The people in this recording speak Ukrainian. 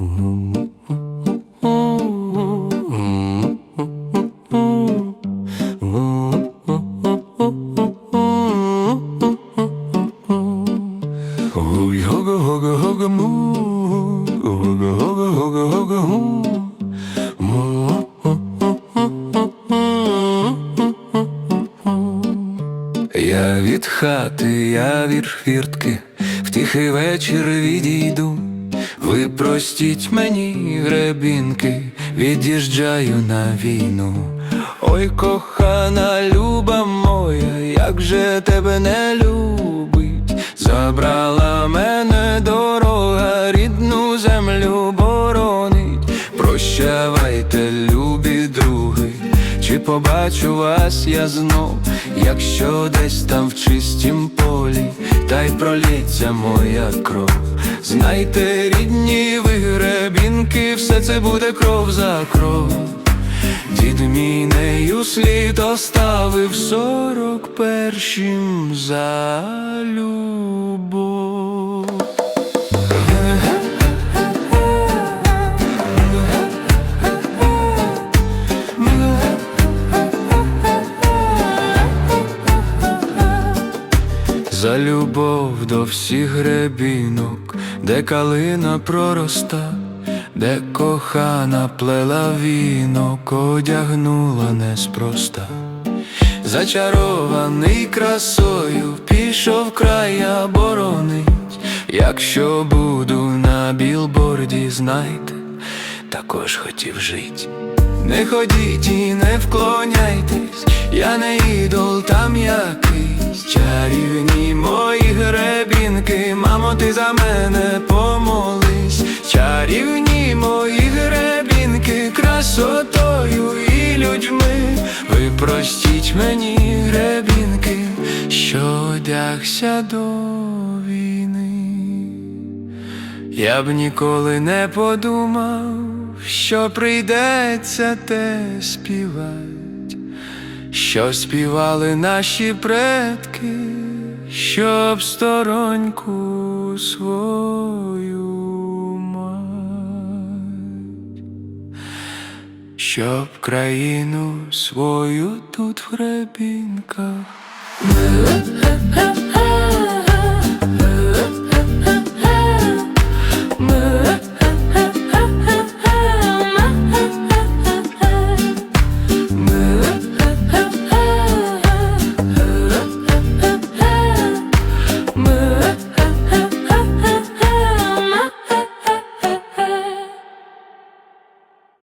Ой, гога, гога, гога, му. Гога, гога, гога, гога, му. Му. Я від хати, я від хвіртки, в тихий вечір відійду. Ви простіть мені гребінки, від'їжджаю на війну. Ой, кохана, люба моя, як же тебе не любить, забрала мене дорога, рідну землю боронить. Прощавайте, чи побачу вас я знов, якщо десь там в чистім полі, та й пролється моя кров. Знайте, рідні ви гребінки, все це буде кров за кров. Дід мій нею слід оставив сорок першим за любов. За любов до всіх гребінок, де калина пророста, де кохана плела вінок, одягнула неспроста. Зачарований красою, пішов края боронить. Якщо буду на білборді, знайте, також хотів жить. Не ходіть і не вклоняйтесь, я не ідол там якийсь гребінки, ти за мене помолись, чарівні мої гребінки, красотою і людьми, ви простіть мені гребінки, що одягся до війни. Я б ніколи не подумав, що прийдеться те співать, що співали наші предки, щоб стороньку свою мать, щоб країну свою тут в гребінках.